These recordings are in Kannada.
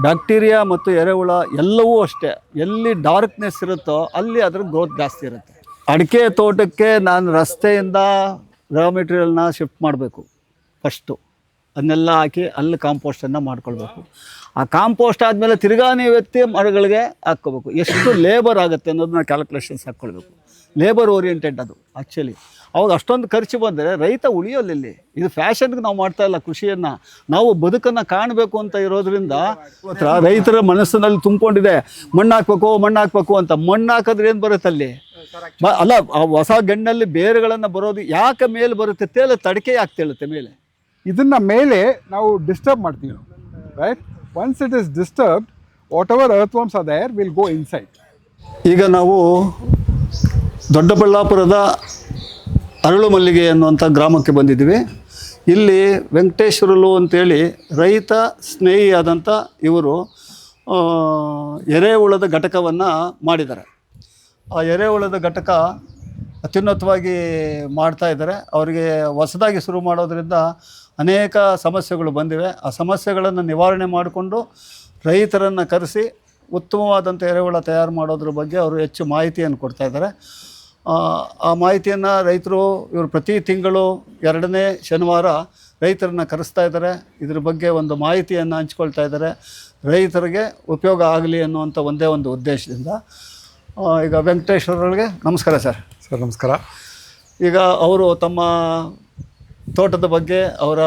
ಬ್ಯಾಕ್ಟೀರಿಯಾ ಮತ್ತು ಎರೆಹುಳ ಎಲ್ಲವೂ ಅಷ್ಟೇ. ಎಲ್ಲಿ ಡಾರ್ಕ್ನೆಸ್ ಇರುತ್ತೋ ಅಲ್ಲಿ ಅದ್ರ ಗ್ರೋತ್ ಜಾಸ್ತಿ ಇರುತ್ತೆ. ಅಡಿಕೆ ತೋಟಕ್ಕೆ ನಾನು ರಸ್ತೆಯಿಂದ ರಾ ಮೆಟೀರಿಯಲ್ನ ಶಿಫ್ಟ್ ಮಾಡಬೇಕು. ಫಸ್ಟು ಅದನ್ನೆಲ್ಲ ಹಾಕಿ ಅಲ್ಲಿ ಕಾಂಪೋಸ್ಟನ್ನು ಮಾಡ್ಕೊಳ್ಬೇಕು. ಆ ಕಾಂಪೋಸ್ಟ್ ಆದಮೇಲೆ ತಿರ್ಗಾ ನೀವು ಮರಗಳಿಗೆ ಹಾಕ್ಕೋಬೇಕು. ಎಷ್ಟು ಲೇಬರ್ ಆಗುತ್ತೆ ಅನ್ನೋದನ್ನ ಕ್ಯಾಲ್ಕುಲೇಷನ್ಸ್ ಹಾಕ್ಕೊಳ್ಬೇಕು. ಲೇಬರ್ ಓರಿಯೆಂಟೆಡ್ ಅದು ಆ್ಯಕ್ಚುಲಿ ಅವಾಗ ಅಷ್ಟೊಂದು ಖರ್ಚು ಬಂದರೆ ರೈತ ಉಳಿಯೋಲ್ಲಿ ಇಲ್ಲಿ. ಇದು ಫ್ಯಾಷನ್ಗೆ ನಾವು ಮಾಡ್ತಾ ಇಲ್ಲ ಕೃಷಿಯನ್ನು. ನಾವು ಬದುಕನ್ನು ಕಾಣಬೇಕು ಅಂತ ಇರೋದ್ರಿಂದ ರೈತರ ಮನಸ್ಸಿನಲ್ಲಿ ತುಂಬಿಕೊಂಡಿದೆ. ಮಣ್ಣು ಹಾಕ್ಬೇಕು ಮಣ್ಣು ಹಾಕ್ಬೇಕು ಅಂತ. ಮಣ್ಣು ಹಾಕಿದ್ರೆ ಏನು ಬರುತ್ತೆ ಅಲ್ಲಿ? ಅಲ್ಲ ಆ ಹೊಸ ಗಣ್ಣಲ್ಲಿ ಬೇರುಗಳನ್ನು ಬರೋದು ಯಾಕೆ ಮೇಲೆ ಬರುತ್ತೆ? ತೇಲ ತಡಕೆ ಯಾಕೆ ತೇಳುತ್ತೆ ಮೇಲೆ? ಇದನ್ನು ಮೇಲೆ ನಾವು ಡಿಸ್ಟರ್ಬ್ ಮಾಡ್ತೀವಿ right once it is disturbed whatever earthworms are there will go inside ಈಗ ನಾವು ದೊಡ್ಡಬಳ್ಳಾಪುರದ ಅರಳು ಮಲ್ಲಿಗೆ ಅನ್ನುವಂಥ ಗ್ರಾಮಕ್ಕೆ ಬಂದಿದ್ದೀವಿ. ಇಲ್ಲಿ ವೆಂಕಟೇಶ್ವರಲು ಅಂತೇಳಿ ರೈತ ಸ್ನೇಹಿಯಾದಂಥ ಇವರು ಎರೆಹುಳದ ಘಟಕವನ್ನು ಮಾಡಿದ್ದಾರೆ. ಆ ಎರೆಹುಳದ ಘಟಕ ಅತ್ಯುನ್ನತವಾಗಿ ಮಾಡ್ತಾ ಇದ್ದಾರೆ. ಅವರಿಗೆ ಹೊಸದಾಗಿ ಶುರು ಮಾಡೋದರಿಂದ ಅನೇಕ ಸಮಸ್ಯೆಗಳು ಬಂದಿವೆ. ಆ ಸಮಸ್ಯೆಗಳನ್ನು ನಿವಾರಣೆ ಮಾಡಿಕೊಂಡು ರೈತರನ್ನು ಕರೆಸಿ ಉತ್ತಮವಾದಂಥ ಎರೆಹುಳ ತಯಾರು ಮಾಡೋದ್ರ ಬಗ್ಗೆ ಅವರು ಹೆಚ್ಚು ಮಾಹಿತಿಯನ್ನು ಕೊಡ್ತಾ ಇದ್ದಾರೆ. ಆ, ಮಾಹಿತಿಯನ್ನು ರೈತರು ಇವರು ಪ್ರತಿ ತಿಂಗಳು ಎರಡನೇ ಶನಿವಾರ ರೈತರನ್ನ ಕರೆಸ್ತಾ ಇದ್ದಾರೆ. ಇದ್ರ ಬಗ್ಗೆ ಒಂದು ಮಾಹಿತಿಯನ್ನು ಹಂಚ್ಕೊಳ್ತಾ ಇದ್ದಾರೆ. ರೈತರಿಗೆ ಉಪಯೋಗ ಆಗಲಿ ಅನ್ನುವಂಥ ಒಂದೇ ಒಂದು ಉದ್ದೇಶದಿಂದ. ಈಗ ವೆಂಕಟೇಶ್ವರರಿಗೆ ನಮಸ್ಕಾರ ಸರ್. ಸರ್ ನಮಸ್ಕಾರ. ಈಗ ಅವರು ತಮ್ಮ ತೋಟದ ಬಗ್ಗೆ ಅವರ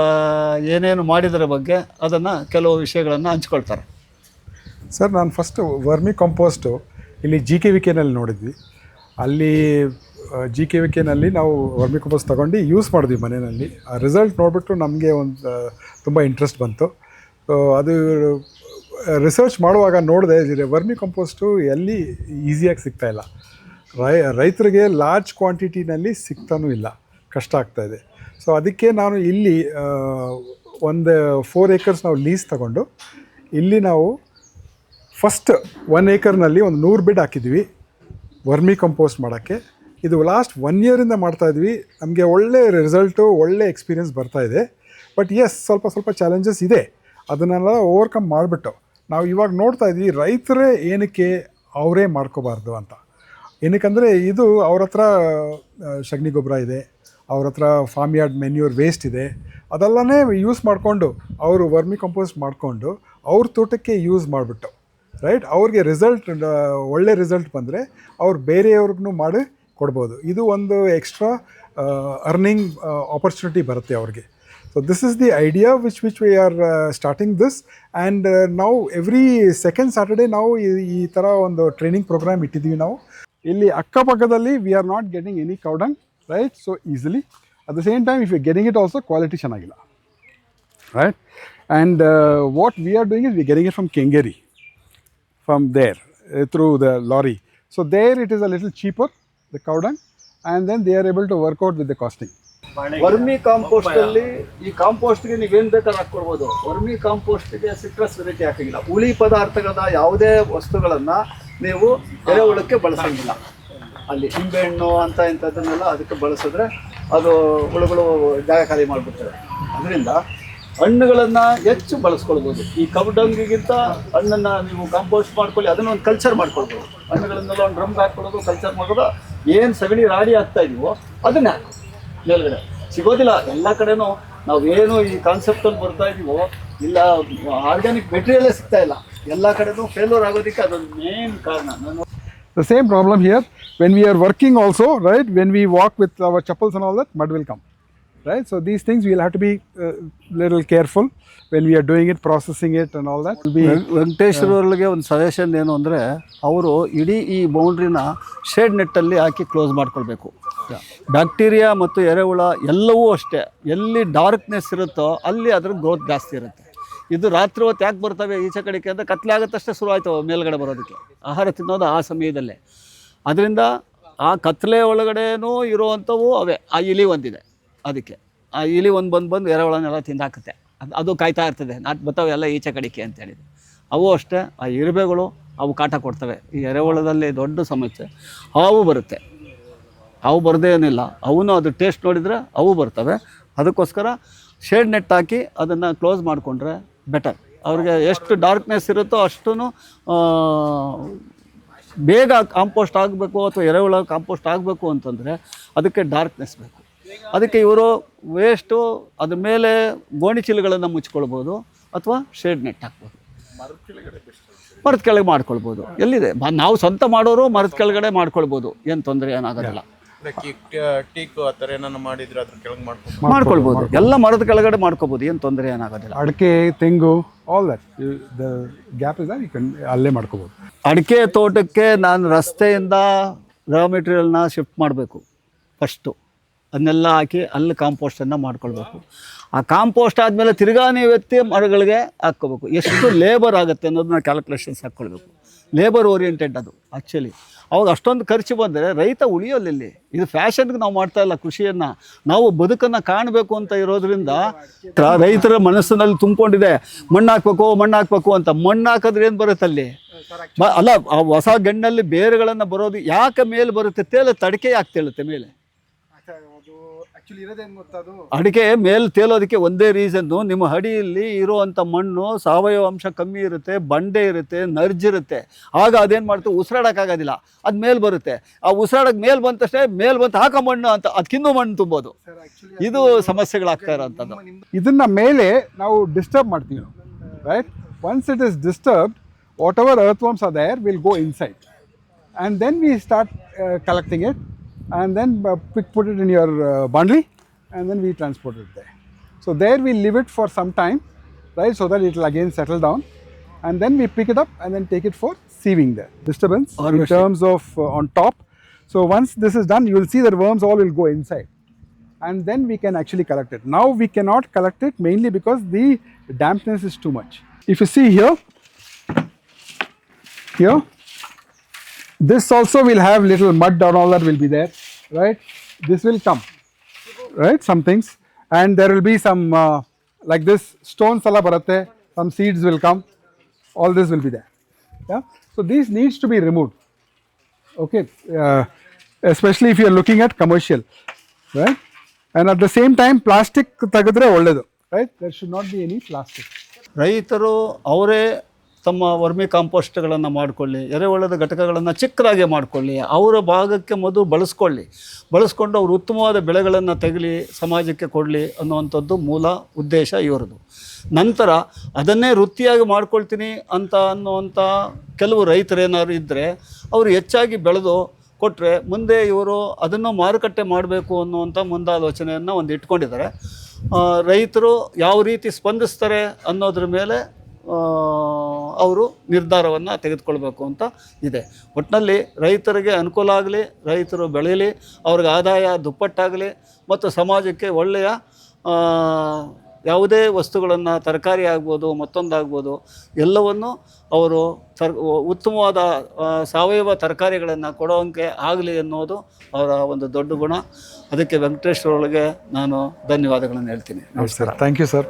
ಏನೇನು ಮಾಡಿದರ ಬಗ್ಗೆ ಅದನ್ನು ಕೆಲವು ವಿಷಯಗಳನ್ನು ಹಂಚ್ಕೊಳ್ತಾರೆ. ಸರ್ ನಾನು ಫಸ್ಟು ವರ್ಮಿ ಕಂಪೋಸ್ಟು ಇಲ್ಲಿ ಜಿ ಕೆ ವಿ ಕೆನಲ್ಲಿ ನೋಡಿದ್ವಿ. ಅಲ್ಲಿ ಜಿ ಕೆ ವಿ ಕೆನಲ್ಲಿ ನಾವು ವರ್ಮಿ ಕಂಪೋಸ್ಟ್ ತೊಗೊಂಡು ಯೂಸ್ ಮಾಡಿದ್ವಿ ಮನೆಯಲ್ಲಿ. ಆ ರಿಸಲ್ಟ್ ನೋಡಿಬಿಟ್ಟು ನಮಗೆ ಒಂದು ತುಂಬ ಇಂಟ್ರೆಸ್ಟ್ ಬಂತು. ಅದು ರಿಸರ್ಚ್ ಮಾಡುವಾಗ ನೋಡಿದೆ ವರ್ಮಿ ಕಂಪೋಸ್ಟು ಎಲ್ಲಿ ಈಸಿಯಾಗಿ ಸಿಗ್ತಾಯಿಲ್ಲ ರೈ, ರೈತರಿಗೆ ಲಾರ್ಜ್ ಕ್ವಾಂಟಿಟಿನಲ್ಲಿ ಸಿಗ್ತಾನೂ ಇಲ್ಲ. ಕಷ್ಟ ಆಗ್ತಾ ಇದೆ. ಸೊ ಅದಕ್ಕೆ ನಾನು ಇಲ್ಲಿ ಒಂದು ಫೋರ್ ಏಕರ್ಸ್ ನಾವು ಲೀಸ್ ತಗೊಂಡು, ಇಲ್ಲಿ ನಾವು ಫಸ್ಟ್ ಒನ್ ಏಕರ್ನಲ್ಲಿ ಒಂದು ನೂರು ಬೆಡ್ ಹಾಕಿದ್ವಿ. ವರ್ಮಿ ಕಂಪೋಸ್ಟ್ ಮಾಡೋಕ್ಕೆ. ಇದು ಲಾಸ್ಟ್ ಒನ್ ಇಯರಿಂದ ಮಾಡ್ತಾಯಿದ್ವಿ ನಮಗೆ ಒಳ್ಳೆ ರಿಸಲ್ಟು ಒಳ್ಳೆ ಎಕ್ಸ್ಪೀರಿಯನ್ಸ್ ಬರ್ತಾ ಇದೆ. ಬಟ್ ಎಸ್ ಸ್ವಲ್ಪ ಸ್ವಲ್ಪ ಚಾಲೆಂಜಸ್ ಇದೆ. ಅದನ್ನೆಲ್ಲ ಓವರ್ಕಮ್ ಮಾಡಿಬಿಟ್ಟು, ನಾವು ಇವಾಗ ನೋಡ್ತಾ ಇದ್ವಿ, ರೈತರೇ ಏನಕ್ಕೆ ಅವರೇ ಮಾಡ್ಕೋಬಾರ್ದು ಅಂತ. ಏನಕ್ಕಂದರೆ ಇದು ಅವ್ರ ಹತ್ರ ಸಗಣಿ ಗೊಬ್ಬರ ಇದೆ, ಅವ್ರ ಹತ್ರ ಫಾರ್ಮ್ ಯಾರ್ಡ್ ಮೆನ್ಯೂರ್ ವೇಸ್ಟ್ ಇದೆ. ಅದೆಲ್ಲನೇ ಯೂಸ್ ಮಾಡಿಕೊಂಡು, ಅವರು ವರ್ಮಿ ಕಂಪೋಸ್ಟ್ ಮಾಡಿಕೊಂಡು, ಅವ್ರ ತೋಟಕ್ಕೆ ಯೂಸ್ ಮಾಡಿಬಿಟ್ಟು ರೈಟ್ ಅವ್ರಿಗೆ ರಿಸಲ್ಟ್ ಒಳ್ಳೆ ರಿಸಲ್ಟ್ ಬಂದರೆ ಅವ್ರು ಬೇರೆಯವ್ರಿಗೂ ಮಾಡಿ ಕೊಡ್ಬೋದು. ಇದು ಒಂದು ಎಕ್ಸ್ಟ್ರಾ ಅರ್ನಿಂಗ್ ಆಪರ್ಚುನಿಟಿ ಬರುತ್ತೆ ಅವ್ರಿಗೆ. So this is the idea which which we are starting this and ನಾವು ಎವ್ರಿ ಸೆಕೆಂಡ್ ಸ್ಯಾಟರ್ಡೇ ನಾವು ಈ ಥರ ಒಂದು ಟ್ರೈನಿಂಗ್ ಪ್ರೋಗ್ರಾಮ್ ಇಟ್ಟಿದ್ದೀವಿ ನಾವು. ಇಲ್ಲಿ ಅಕ್ಕಪಕ್ಕದಲ್ಲಿ we are not getting any cow dung right so easily at the same time if you getting it also quality ಚೆನ್ನಾಗಿಲ್ಲ. Right and what we are doing is we getting it from Kengeri from there uh, through the lorry. So there it is a little cheaper, the cow dung, and then they are able to work out with the costing. Vermicompost ಅಲ್ಲಿ ಈ ಕಾಂಪೋಸ್ಟ್ಗೆ ನೀವೇನ್ ಬೇಕಾದ್ರೆ ಹಾಕೊಡ್ಬೋದು ವರ್ಮಿ ಕಾಂಪೋಸ್ಟ್ಗೆ ಸಿಟ್ರಸ್ ವೆರೈಟಿ ಹಾಕಂಗಿಲ್ಲ ಹುಳಿ ಪದಾರ್ಥಗಳ ಯಾವುದೇ ವಸ್ತುಗಳನ್ನ ನೀವು ಎರೆಹುಳಕ್ಕೆ ಬಳಸಂಗಿಲ್ಲ ಅಲ್ಲಿ ನಿಂಬೆಹಣ್ಣು ಅಂತ ಇಂಥದ್ದನ್ನೆಲ್ಲ ಅದಕ್ಕೆ ಬಳಸಿದ್ರೆ ಅದು ಹುಳುಗಳು ಜಾಗ ಖಾಲಿ ಮಾಡಿಬಿಡ್ತವೆ ಅದರಿಂದ ಹಣ್ಣುಗಳನ್ನ ಹೆಚ್ಚು ಬಳಸ್ಕೊಳ್ಬೋದು. ಈ ಕಬಡಂಗಿಗಿಂತ ಹಣ್ಣನ್ನ ನೀವು ಕಾಂಪೋಸ್ಟ್ ಮಾಡ್ಕೊಳ್ಳಿ ಅದನ್ನ ಒಂದು ಕಲ್ಚರ್ ಮಾಡ್ಕೊಳ್ಬೋದು. ಹಣ್ಣುಗಳನ್ನೆಲ್ಲ ಒಂದು ಡ್ರಮ್ ಹಾಕೊಳ್ಳೋದು ಕಲ್ಚರ್ ಮಾಡೋದು ಏನು ಸಗಣಿ ರಾಡಿ ಆಗ್ತಾ ಇದೀವೋ ಅದನ್ನೇ ಹಾಕು ಸಿಗೋದಿಲ್ಲ ಎಲ್ಲ ಕಡೆನೂ ನಾವೇನು ಈ ಕಾನ್ಸೆಪ್ಟಲ್ಲಿ ಬರ್ತಾ ಇದೀವೋ ಇಲ್ಲ ಆರ್ಗ್ಯಾನಿಕ್ ಮೆಟೀರಿಯಲೇ ಸಿಗ್ತಾ ಇಲ್ಲ. ಎಲ್ಲ ಕಡೆನೂ ಫೇಲ್ಯೂರ್ ಆಗೋದಕ್ಕೆ ಅದೊಂದು ಮೇನ್ ಕಾರಣ. ನಾನು the same problem here when we are working also, right? When we walk with our chappals and all that, mud will come, right? So these things we'll have to be uh, little careful when we are doing it, processing it, and all that. ವೆಂಕಟೇಶ್ವರವ್ರಿಗೆ ಒಂದು ಸಜೆಷನ್ ಏನು ಅಂದರೆ ಅವರು ಇಡೀ ಈ ಬೌಂಡ್ರಿನ ಶೇಡ್ ನೆಟ್ಟಲ್ಲಿ ಹಾಕಿ ಕ್ಲೋಸ್ ಮಾಡ್ಕೊಳ್ಬೇಕು. ಬ್ಯಾಕ್ಟೀರಿಯಾ ಮತ್ತು ಎರೆಹುಳ ಎಲ್ಲವೂ ಅಷ್ಟೇ. ಎಲ್ಲಿ ಡಾರ್ಕ್ನೆಸ್ ಇರುತ್ತೋ ಅಲ್ಲಿ ಅದ್ರ ಗ್ರೋತ್ ಜಾಸ್ತಿ ಇರುತ್ತೆ. ಇದು ರಾತ್ರಿ ಹೊತ್ತು ಯಾಕೆ ಬರ್ತವೆ ಈಚೆ ಕಡೆಗೆ ಅಂತ ಕತ್ಲೆ ಆಗುತ್ತಷ್ಟೇ ಶುರು ಆಯಿತು ಮೇಲ್ಗಡೆ ಬರೋದಕ್ಕೆ. ಆಹಾರ ತಿನ್ನೋದು ಆ ಸಮಯದಲ್ಲೇ. ಅದರಿಂದ ಆ ಕತ್ಲೆ ಒಳಗಡೆನೂ ಇರುವಂಥವು ಅವೇ ಆ ಇಲಿ ಒಂದಿದೆ. ಅದಕ್ಕೆ. ಆ ಇಲಿ ಒಂದು ಬಂದು ಬಂದು ಎರೆಹುಳನೆಲ್ಲ ತಿಂದಾಕುತ್ತೆ. ಅದು ಅದು ಕಾಯ್ತಾ ಇರ್ತದೆ. ನಾಟ್ ಬರ್ತಾವೆ ಎಲ್ಲ ಈಚೆ ಕಡಿಕೆ ಹೇಳಿದ್ರು. ಅವು ಅಷ್ಟೇ, ಆ ಇರುಬೆಗಳು ಅವು ಕಾಟ ಕೊಡ್ತವೆ. ಈ ಎರೆಹುಳದಲ್ಲಿ ದೊಡ್ಡ ಸಮಸ್ಯೆ. ಹಾವು ಬರುತ್ತೆ. ಹಾವು ಬರದೇ ಏನಿಲ್ಲ. ಅವನು ಅದು ಟೇಸ್ಟ್ ನೋಡಿದರೆ ಅವು ಬರ್ತವೆ. ಅದಕ್ಕೋಸ್ಕರ ಶೇಡ್ ನೆಟ್ ಹಾಕಿ ಅದನ್ನು ಕ್ಲೋಸ್ ಮಾಡಿಕೊಂಡ್ರೆ ಬೆಟರ್. ಅವ್ರಿಗೆ ಎಷ್ಟು ಡಾರ್ಕ್ನೆಸ್ ಇರುತ್ತೋ ಅಷ್ಟೂ ಬೇಗ ಕಾಂಪೋಸ್ಟ್ ಆಗಬೇಕು ಅಥವಾ ಎರೆಹುಳ ಕಾಂಪೋಸ್ಟ್ ಆಗಬೇಕು ಅಂತಂದರೆ ಅದಕ್ಕೆ ಡಾರ್ಕ್ನೆಸ್ ಬೇಕು. ಅದಕ್ಕೆ ಇವರು ವೇಸ್ಟು ಅದ್ರ ಮೇಲೆ ಗೋಣಿ ಚೀಲಗಳನ್ನು ಮುಚ್ಕೊಳ್ಬೋದು ಅಥವಾ ಶೇಡ್ ನೆಟ್ ಹಾಕ್ಬೋದು. ಮರದ ಕೆಳಗೆ ಮಾಡ್ಕೊಳ್ಬೋದು. ಎಲ್ಲಿದೆ? ನಾವು ಸ್ವಂತ ಮಾಡೋರು ಮರದ ಕೆಳಗಡೆ ಮಾಡ್ಕೊಳ್ಬೋದು. ಏನು ತೊಂದರೆ ಏನಾಗೋದಿಲ್ಲ. ಟೀಕ್ ಆ ಥರ ಏನಾನ ಮಾಡಿದ್ರೆ ಅದ್ರ ಕೆಳಗೆ ಮಾಡ್ಕೊಂಡು ಮಾಡ್ಕೊಳ್ಬೋದು. ಎಲ್ಲ ಮರದ ಕೆಳಗಡೆ ಮಾಡ್ಕೋಬಹುದು ಏನು ತೊಂದರೆ ಏನಾಗೋದಿಲ್ಲ. ಅಡಿಕೆ ತೆಂಗು ಆಲ್ ದಟ್ ಗ್ಯಾಪ್ ಇಸ್ ಅಲ್ಲೇ ಮಾಡ್ಕೋಬಹುದು ಅಡಿಕೆ ತೋಟಕ್ಕೆ ನಾನು ರಸ್ತೆಯಿಂದ ರಾ ಮೆಟೀರಿಯಲ್ನ ಶಿಫ್ಟ್ ಮಾಡಬೇಕು. ಫಸ್ಟು ಅದನ್ನೆಲ್ಲ ಹಾಕಿ ಅಲ್ಲಿ ಕಾಂಪೋಸ್ಟನ್ನು ಮಾಡ್ಕೊಳ್ಬೇಕು. ಆ ಕಾಂಪೋಸ್ಟ್ ಆದಮೇಲೆ ತಿರ್ಗಾ ನೀವು ಎತ್ತಿ ಮರಗಳಿಗೆ ಹಾಕ್ಕೋಬೇಕು. ಎಷ್ಟು ಲೇಬರ್ ಆಗುತ್ತೆ ಅನ್ನೋದನ್ನ ಕ್ಯಾಲ್ಕುಲೇಷನ್ಸ್ ಹಾಕ್ಕೊಳ್ಬೇಕು. ಲೇಬರ್ ಓರಿಯೆಂಟೆಡ್ ಅದು ಆ್ಯಕ್ಚುಲಿ ಅವಾಗ ಅಷ್ಟೊಂದು ಖರ್ಚು ಬಂದರೆ ರೈತ ಉಳಿಯೋಲ್ಲ ಇಲ್ಲಿ. ಇದು ಫ್ಯಾಷನ್ಗೆ ನಾವು ಮಾಡ್ತಾ ಇಲ್ಲ ಕೃಷಿಯನ್ನು. ನಾವು ಬದುಕನ್ನು ಕಾಣಬೇಕು ಅಂತ ಇರೋದ್ರಿಂದ ರೈತರ ಮನಸ್ಸಿನಲ್ಲಿ ತುಂಬಿಕೊಂಡಿದೆ. ಮಣ್ಣು ಹಾಕ್ಬೇಕು ಮಣ್ಣು ಹಾಕ್ಬೇಕು ಅಂತ. ಮಣ್ಣು ಹಾಕಿದ್ರೆ ಏನು ಬರುತ್ತೆ ಅಲ್ಲಿ? ಅಲ್ಲ, ಆ ಹೊಸ ಗಣ್ಣಲ್ಲಿ ಬೇರುಗಳನ್ನು ಬರೋದು ಯಾಕೆ ಮೇಲೆ ಬರುತ್ತೆ? ತೇಲೆ ತಡಕೆ ಯಾಕೆ ತೇಳುತ್ತೆ ಮೇಲೆ. ಅಡಿಕೆ ಮೇಲೆ ತೇಲೋದಕ್ಕೆ ಒಂದೇ ರೀಸನ್ನು ನಿಮ್ಮ ಅಡಿಯಲ್ಲಿ ಇರುವಂಥ ಮಣ್ಣು ಸಾವಯವ ಅಂಶ ಕಮ್ಮಿ ಇರುತ್ತೆ ಬಂಡೆ ಇರುತ್ತೆ ನರ್ಜಿರುತ್ತೆ ಆಗ ಅದೇನು ಮಾಡ್ತು? ಉಸಿರಾಡೋಕ್ಕಾಗೋದಿಲ್ಲ ಅದು ಮೇಲೆ ಬರುತ್ತೆ. ಆ ಉಸಿರಾಡಕ್ಕೆ ಮೇಲೆ ಬಂದ ತಕ್ಷಣ ಮೇಲೆ ಬಂತು ಹಾಕೋ ಮಣ್ಣು ಅಂತ ಅದಕ್ಕಿನ್ನೂ ಮಣ್ಣು ತುಂಬೋದು. ಇದು ಸಮಸ್ಯೆಗಳಾಗ್ತಾ ಇರೋಂಥದ್ದು ಇದನ್ನ ಮೇಲೆ ನಾವು ಡಿಸ್ಟರ್ಬ್ ಮಾಡ್ತೀವಿ right once it is disturb whatever earthworms are there will go inside and then we start collecting it and then uh, pick, put it in your uh, and then we transport it there. So there we leave it for some time, right, so that it will again settle down and then we pick it up and then take it for sieving there. Disturbance or in terms of uh, on top. So once this is done, you will see that worms all will go inside and then we can actually collect it. Now we cannot collect it mainly because the dampness is too much. If you see here, here this also will have little mud and all that will be there right this will come right some things and there will be some uh, like this stones alla baratte some seeds will come all this will be there yeah so these needs to be removed okay uh, especially if you are looking at commercial right and at the same time plastic ತೆಗೆದ್ರೆ ಒಳ್ಳೆಯದು right there should not be any plastic ರೈತರು ಅವರೇ ತಮ್ಮ ವರ್ಮಿ ಕಾಂಪೋಸ್ಟ್ಗಳನ್ನು ಮಾಡಿಕೊಳ್ಳಿ, ಎರೆಹುಳದ ಘಟಕಗಳನ್ನು ಚಿಕ್ಕದಾಗೆ ಮಾಡಿಕೊಳ್ಳಿ, ಅವರ ಭಾಗಕ್ಕೆ ಮೊದಲು ಬಳಸ್ಕೊಳ್ಳಿ, ಬಳಸ್ಕೊಂಡು ಅವರು ಉತ್ತಮವಾದ ಬೆಳೆಗಳನ್ನು ತೆಗಲಿ, ಸಮಾಜಕ್ಕೆ ಕೊಡಲಿ ಅನ್ನುವಂಥದ್ದು ಮೂಲ ಉದ್ದೇಶ ಇವರದು ನಂತರ ಅದನ್ನೇ ವೃತ್ತಿಯಾಗಿ ಮಾಡ್ಕೊಳ್ತೀನಿ ಅಂತ ಅನ್ನುವಂಥ ಕೆಲವು ರೈತರೇನಾದ್ರು ಇದ್ದರೆ ಅವರು ಹೆಚ್ಚಾಗಿ ಬೆಳೆದು ಕೊಟ್ಟರೆ ಮುಂದೆ ಇವರು ಅದನ್ನು ಮಾರುಕಟ್ಟೆ ಮಾಡಬೇಕು ಅನ್ನುವಂಥ ಮುಂದಾಲೋಚನೆಯನ್ನು ಒಂದು ಇಟ್ಕೊಂಡಿದ್ದಾರೆ ರೈತರು ಯಾವ ರೀತಿ ಸ್ಪಂದಿಸ್ತಾರೆ ಅನ್ನೋದ್ರ ಮೇಲೆ ಅವರು ನಿರ್ಧಾರವನ್ನು ತೆಗೆದುಕೊಳ್ಬೇಕು ಅಂತ ಇದೆ. ಒಟ್ಟಿನಲ್ಲಿ ರೈತರಿಗೆ ಅನುಕೂಲ ಆಗಲಿ, ರೈತರು ಬೆಳೀಲಿ, ಅವ್ರಿಗೆ ಆದಾಯ ದುಪ್ಪಟ್ಟಾಗಲಿ ಮತ್ತು ಸಮಾಜಕ್ಕೆ ಒಳ್ಳೆಯ ಯಾವುದೇ ವಸ್ತುಗಳನ್ನು ತರಕಾರಿ ಆಗ್ಬೋದು, ಮತ್ತೊಂದಾಗ್ಬೋದು, ಎಲ್ಲವನ್ನು ಅವರು ತರ್, ಉತ್ತಮವಾದ ಸಾವಯವ ತರಕಾರಿಗಳನ್ನು ಕೊಡೋಂಗೆ ಆಗಲಿ ಅನ್ನೋದು ಅವರ ಒಂದು ದೊಡ್ಡ ಗುಣ. ಅದಕ್ಕೆ ವೆಂಕಟೇಶ್ವರೊಳಗೆ ನಾನು ಧನ್ಯವಾದಗಳನ್ನು ಹೇಳ್ತೀನಿ. ನಮಸ್ಕಾರ. Thank you sir.